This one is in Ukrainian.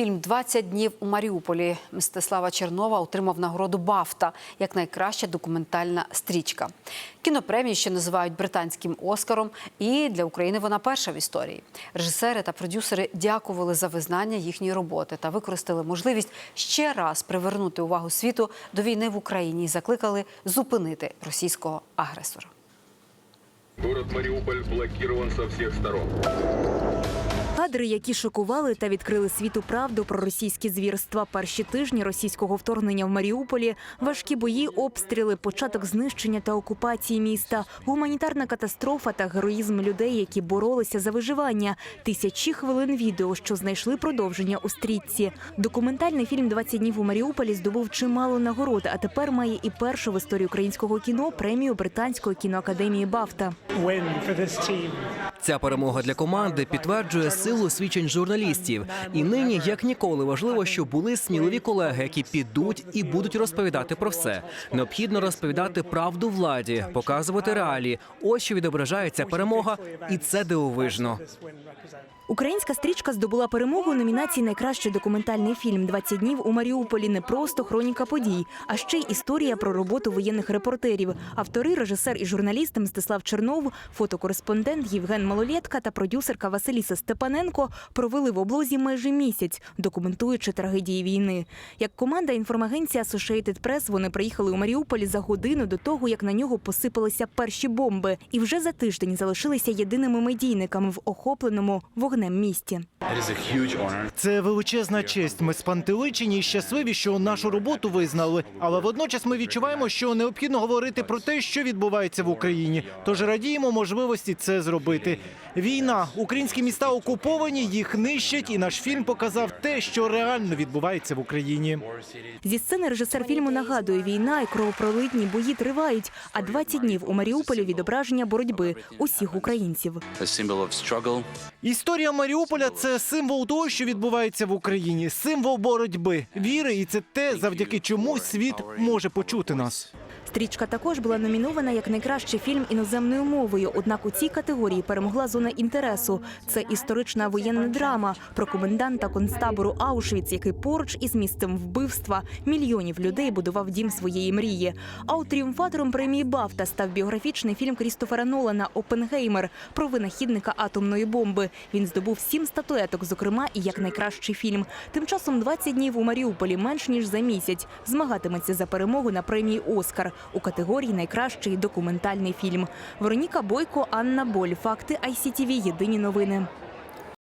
Фільм «20 днів у Маріуполі Мстислава Чернова отримав нагороду Бафта як найкраща документальна стрічка. Кінопремію ще називають британським Оскаром, і для України вона перша в історії. Режисери та продюсери дякували за визнання їхньої роботи та використали можливість ще раз привернути увагу світу до війни в Україні і закликали зупинити російського агресора. Город Мариуполь блокирован со всех сторон. Кадри, які шокували та відкрили світу правду про російські звірства. Перші тижні російського вторгнення в Маріуполі, важкі бої, обстріли, початок знищення та окупації міста, гуманітарна катастрофа та героїзм людей, які боролися за виживання. Тисячі хвилин відео, що знайшли продовження у стрітці. Документальний фільм «20 днів у Маріуполі здобув чимало нагород, а тепер має і першу в історії українського кіно премію британської кіноакадемії Бафта. Ця перемога для команди підтверджує силу свідчень журналістів. І нині, як ніколи, важливо, щоб були сміливі колеги, які підуть і будуть розповідати про все. Необхідно розповідати правду владі, показувати реалії. Ось що відображається перемога, і це дивовижно. Українська стрічка здобула перемогу у номінації Найкращий документальний фільм «20 днів у Маріуполі. Не просто хроніка подій, а ще й історія про роботу воєнних репортерів. Автори, режисер і журналіст Мстислав Чернов, фотокореспондент Євген Малолєтка та продюсерка Василіса Степаненко провели в облозі майже місяць, документуючи трагедії війни. Як команда інформагенції Associated Press вони приїхали у Маріуполь за годину до того, як на нього посипалися перші бомби, і вже за тиждень залишилися єдиними медійниками в охопленому вогнем місті. Це величезна честь. Ми спантеличені і щасливі, що нашу роботу визнали. Але водночас ми відчуваємо, що необхідно говорити про те, що відбувається в Україні. Тож радіємо можливості це зробити. Війна, українські міста окуповані, їх нищать, і наш фільм показав те, що реально відбувається в Україні. Зі сцени режисер фільму нагадує, війна і кровопролитні бої тривають. А 20 днів у Маріуполі відображення боротьби усіх українців. Історія Маріуполя це символ того, що відбувається в Україні, символ боротьби, віри, і це те, завдяки чому світ може почути нас. Стрічка також була номінована як найкращий фільм іноземною мовою. Однак у цій категорії перемогла зона інтересу. Це історична воєнна драма про коменданта концтабору Аушвіц, який поруч із місцем вбивства мільйонів людей будував дім своєї мрії. А от тріумфатором премії Бафта став біографічний фільм Крістофера Нолана Опенгеймер про винахідника атомної бомби. Він здобув сім статуеток, зокрема і як найкращий фільм. Тим часом 20 днів у Маріуполі менш ніж за місяць змагатиметься за перемогу на премії Оскар у категорії Найкращий документальний фільм. Вероніка Бойко, Анна Боль. Факти ICTV. Єдині новини.